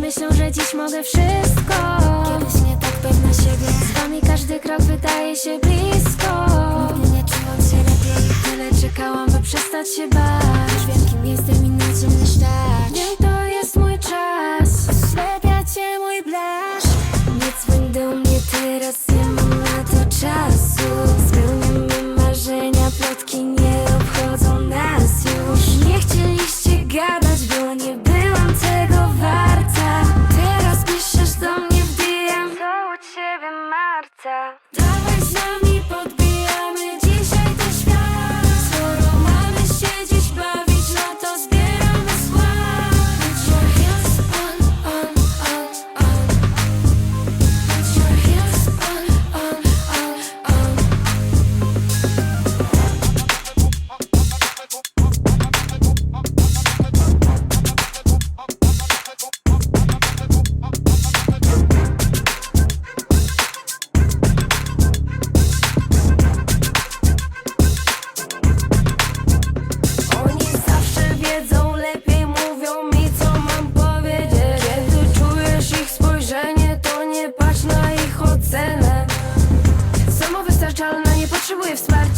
myślą, że dziś mogę wszystko. Kiedyś nie tak pewna siebie. Z wami każdy krok wydaje się blisko. Nigdy nie czułam się lepiej Tyle czekałam, by przestać się bać. Już wiem kim jestem i na czym myśleć Wiem, to jest mój czas. Ślepia cię mój blask Nie dzwoń do mnie teraz, nie mam na to czasu. Spełniamy marzenia, plotki nie obchodzą nas Dawaj z nami podbijamy живий в смерті.